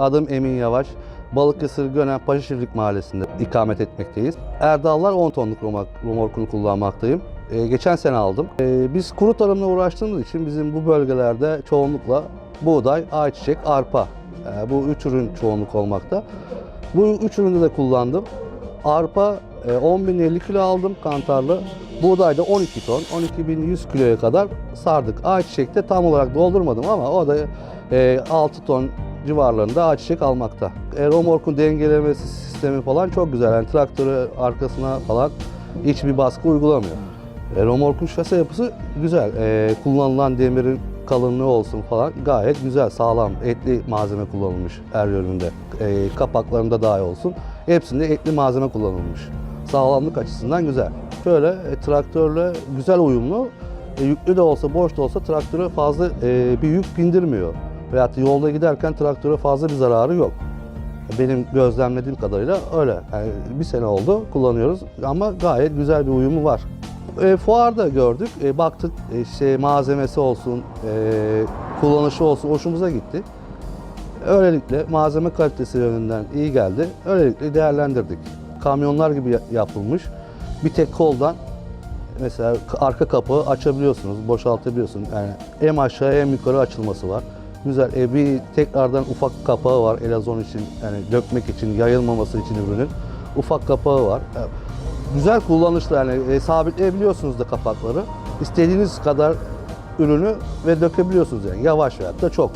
Adım Emin Yavaş. Balıkesir Gönen Paşaşirlik Mahallesi'nde ikamet etmekteyiz. Erdallar 10 tonluk romorkunu kullanmaktayım. Ee, geçen sene aldım. Ee, biz kuru tarımla uğraştığımız için bizim bu bölgelerde çoğunlukla buğday, ayçiçek, arpa. Ee, bu üç ürün çoğunluk olmakta. Bu üç ürünü de kullandım. Arpa e, 10.050 kilo aldım kantarlı. Buğdayda 12 ton, 12.100 kiloya kadar sardık. Ayçiçekte tam olarak doldurmadım ama o da e, 6 ton civarlarında ayçiçek almakta. E, Romork'un dengelemesi sistemi falan çok güzel. Yani traktörü arkasına falan hiçbir baskı uygulamıyor. E, Romork'un şase yapısı güzel. E, kullanılan demirin kalınlığı olsun falan gayet güzel, sağlam, etli malzeme kullanılmış her yönünde. E, kapaklarında dahi olsun. Hepsinde etli malzeme kullanılmış. Sağlamlık açısından güzel. Şöyle e, traktörle güzel uyumlu. E, yüklü de olsa, boş da olsa traktöre fazla e, bir yük bindirmiyor. Veyahut da yolda giderken traktöre fazla bir zararı yok. Benim gözlemlediğim kadarıyla öyle. Yani bir sene oldu kullanıyoruz ama gayet güzel bir uyumu var. E, fuarda gördük, e, baktık e, işte malzemesi olsun, e, kullanışı olsun hoşumuza gitti. Öylelikle malzeme kalitesi yönünden iyi geldi. Öylelikle değerlendirdik. Kamyonlar gibi ya- yapılmış. Bir tek koldan mesela arka kapağı açabiliyorsunuz, boşaltabiliyorsunuz. Yani hem aşağı hem yukarı açılması var. Güzel. E, bir tekrardan ufak kapağı var elazon için, yani dökmek için, yayılmaması için ürünün. Ufak kapağı var. E, güzel kullanışlı yani e, sabitleyebiliyorsunuz da kapakları. İstediğiniz kadar ürünü ve dökebiliyorsunuz yani yavaş veyahut da çok.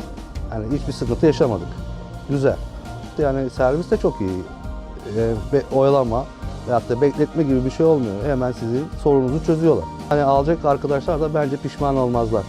Yani hiçbir sıkıntı yaşamadık. Güzel. Yani servis de çok iyi. E, be- oyalanma veyahut da bekletme gibi bir şey olmuyor. Hemen sizin sorununuzu çözüyorlar. Hani alacak arkadaşlar da bence pişman olmazlar.